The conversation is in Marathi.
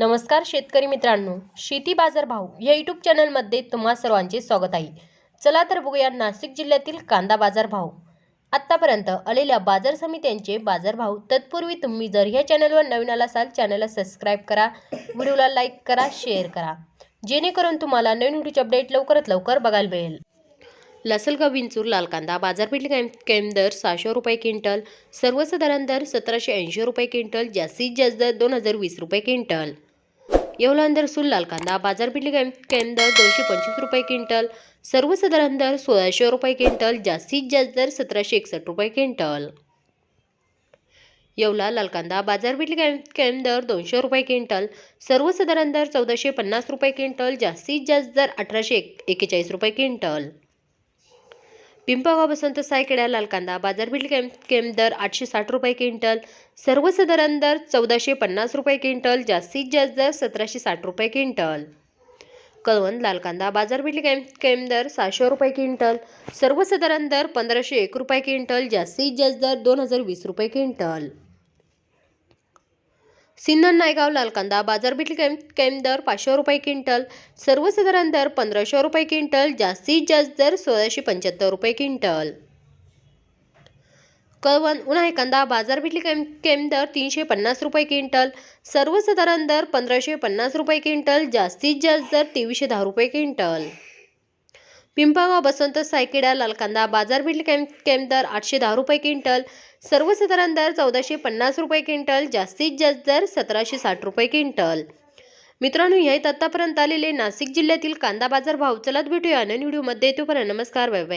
नमस्कार शेतकरी मित्रांनो शेती बाजार भाव या यूट्यूब चॅनलमध्ये तुम्हा सर्वांचे स्वागत आहे. चला तर बघूया नाशिक जिल्ह्यातील कांदा बाजार भाव. आत्तापर्यंत आलेल्या बाजार समित्यांचे बाजारभाव तत्पूर्वी तुम्ही जर ह्या चॅनलवर नवीन आला असाल चॅनलला सबस्क्राईब करा व्हिडिओला लाईक करा शेअर करा. जेणेकरून तुम्हाला नवीन व्हिडिओचे अपडेट लवकरात लवकर बघायला मिळेल. लसलगाव विंचूर लाल कांदा बाजारपेठ कॅम कॅम दर सहाशे रुपये क्विंटल सर्वसाधारण दर सतराशे ऐंशी रुपये क्विंटल जास्तीत जास्त दर दोन हजार वीस रुपये क्विंटल. येवला दर सुल लाल कांदा बाजारपेठ कॅम कॅम दर दोनशे पंचवीस रुपये क्विंटल. सर्वसाधारण दर सोळाशे रुपये क्विंटल जास्तीत जास्त दर सतराशे एकसष्ट रुपये क्विंटल. येवला लाल कांदा बाजारपेठ कॅम दर दोनशे रुपये क्विंटल सर्वसाधारण दर चौदाशे पन्नास रुपये क्विंटल जास्तीत जास्त दर अठराशे एक एक्केचाळीस रुपये क्विंटल. पिंपळगाव बसंत सायखेड्या लाल कांदा बाजारपेठ केम केम दर आठशे साठ रुपये क्विंटल सर्वसाधारण दर चौदाशे पन्नास रुपये क्विंटल जास्तीत जास्त दर सतराशे साठ रुपये क्विंटल. कळवण लाल कांदा बाजारपेठ केम केम दर सहाशे रुपये क्विंटल सर्वसाधारण दर पंधराशे एक रुपये क्विंटल जास्तीत जास्त दर दोन हजार वीस रुपये क्विंटल. सिन्नर नायगाव लाल कांदा बाजारपेठ केम केम दर पाचशे रुपये क्विंटल. सर्वसाधारण दर पंधराशे रुपये क्विंटल जास्तीत जास्त दर सोळाशे पंच्याहत्तर रुपये क्विंटल. कळवण उन्हाळी कांदा बाजारपेठ केम केम दर तीनशे पन्नास रुपये क्विंटल. सर्वसाधारण दर पंधराशे पन्नास रुपये क्विंटल जास्तीत जास्त दर तेवीसशे दहा रुपये क्विंटल. पिंपळगाव बसवंत सायकेडा लाल कांदा बाजारपेठ कॅम्प कॅम्प दर आठशे दहा रुपये क्विंटल सर्वसाधारण दर चौदाशे पन्नास रुपये क्विंटल जास्तीत जास्त दर सतराशे साठ रुपये क्विंटल. मित्रांनो हे आतापर्यंत आलेले नाशिक जिल्ह्यातील कांदा बाजार भाव. चलात भेटूया नवीन व्हिडिओमध्ये. तोपर्यंत नमस्कार बाय बाय.